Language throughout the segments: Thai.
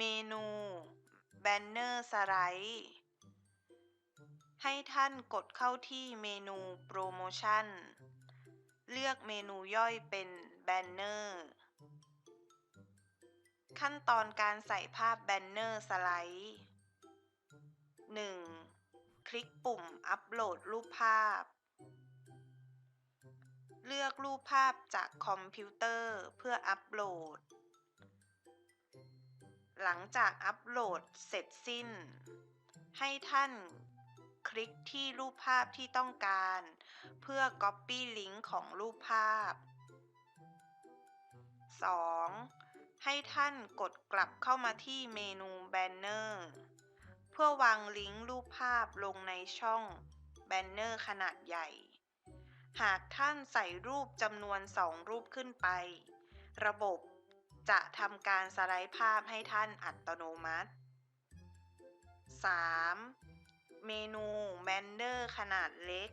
เมนูแบนเนอร์สไลด์ให้ท่านกดเข้าที่เมนูโปรโมชั่น เลือกเมนูย่อยเป็นแบนเนอร์ขั้นตอนการใส่ภาพแบนเนอร์สไลด์ 1. คลิกปุ่มอัปโหลดรูปภาพ เลือกรูปภาพจากคอมพิวเตอร์เพื่ออัปโหลด หลังจากอัปโหลดเสร็จสิ้น ให้ท่านคลิกที่รูปภาพที่ต้องการ เพื่อ Copy ลิงก์ของรูปภาพ 2. ให้ท่านกดกลับเข้ามาที่เมนูแบนเนอร์เพื่อวางลิงก์รูปภาพลงในช่องแบนเนอร์ขนาดใหญ่ หากท่านใส่รูปจำนวน 2 รูปขึ้นไป ระบบ จะทำการสไลด์ภาพให้ท่านอัตโนมัติ 3. เมนูแบนเนอร์ขนาดเล็ก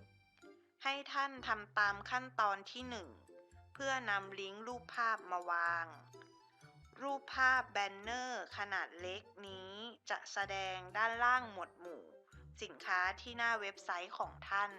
ให้ท่านทำตามขั้นตอนที่ 1 เพื่อนำลิงก์รูปภาพมาวาง รูปภาพแบนเนอร์ขนาดเล็กนี้จะแสดงด้านล่างหมวดหมู่ สินค้าที่หน้าเว็บไซต์ของท่าน